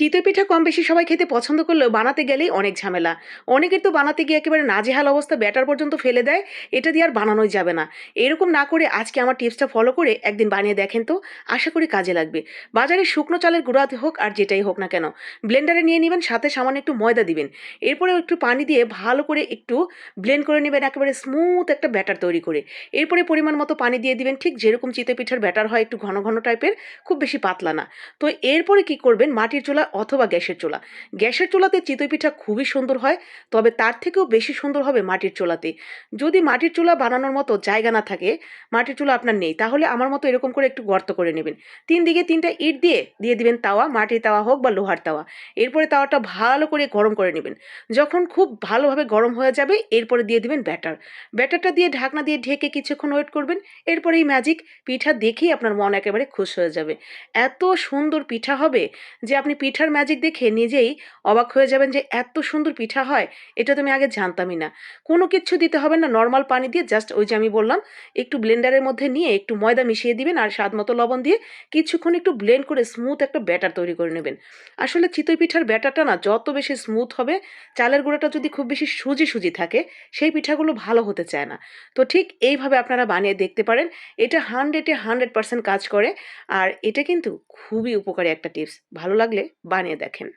চিতই পিঠা কম বেশি সবাই খেতে পছন্দ করলেও বানাতে গেলেই অনেক ঝামেলা। অনেকের তো বানাতে গিয়ে একেবারে নাজেহাল অবস্থা ব্যাটার পর্যন্ত ফেলে দেয়, এটা দিয়ে আর বানানোই যাবে না। এরকম না করে আজকে আমার টিপসটা ফলো করে একদিন বানিয়ে দেখেন তো, আশা করি কাজে লাগবে। বাজারে শুকনো চালের গুঁড়াতে হোক আর যেটাই হোক না কেন, ব্লেন্ডারে নিয়ে নেবেন, সাথে সামান্য একটু ময়দা দিবেন। এরপরে একটু পানি দিয়ে ভালো করে একটু ব্লেন্ড করে নেবেন একেবারে স্মুথ একটা ব্যাটার তৈরি করে। এরপরে পরিমাণ মতো পানি দিয়ে দিবেন, ঠিক যেরকম চিতই পিঠার ব্যাটার হয় একটু ঘন ঘন টাইপের, খুব বেশি পাতলা না। তো এরপরে কি করবেন, মাটির চুলা অথবা গ্যাসের চুলা। গ্যাসের চুলাতে চিতই পিঠা খুবই সুন্দর হয়, তবে তার থেকেও বেশি সুন্দর হবে মাটির চুলাতে। যদি মাটির চুলা বানানোর মতো জায়গা না থাকে, মাটির চুলা আপনার নেই, তাহলে আমার মতো এরকম করে একটু গর্ত করে নেবেন। তিন দিকে তিনটা ইট দিয়ে দিয়ে দিবেন তাওয়া, মাটির তাওয়া হোক বা লোহার তাওয়া। এরপরে তাওয়াটা ভালো করে গরম করে নেবেন। যখন খুব ভালোভাবে গরম হয়ে যাবে, এরপরে দিয়ে দিবেন ব্যাটার। ব্যাটারটা দিয়ে ঢাকনা দিয়ে ঢেকে কিছুক্ষণ ওয়েট করবেন। এরপরে এই ম্যাজিক পিঠা দেখেই আপনার মন একেবারে খুশ হয়ে যাবে। এত সুন্দর পিঠা হবে যে আপনি পিঠার ম্যাজিক দেখে নিজেই অবাক হয়ে যাবেন যে এত সুন্দর পিঠা হয়, এটা তো আমি আগে জানতামই না। কোনো কিচ্ছু দিতে হবে না নর্মাল পানি দিয়ে জাস্ট ওই যে আমি বললাম, একটু ব্লেন্ডারের মধ্যে নিয়ে একটু ময়দা মিশিয়ে দিবেন আর স্বাদ মতো লবণ দিয়ে কিছুক্ষণ একটু ব্লেন্ড করে স্মুথ একটা ব্যাটার তৈরি করে নেবেন। আসলে চিতই পিঠার ব্যাটারটা না যত বেশি স্মুথ হবে, চালের গুঁড়োটা যদি খুব বেশি সুজি সুজি থাকে, সেই পিঠাগুলো ভালো হতে চায় না। তো ঠিক এইভাবে আপনারা বানিয়ে দেখতে পারেন, এটা হান্ড্রেডে হান্ড্রেড পার্সেন্ট কাজ করে, আর এটা কিন্তু খুবই উপকারী একটা টিপস ভালো লাগলে বানিয়ে দেখেন।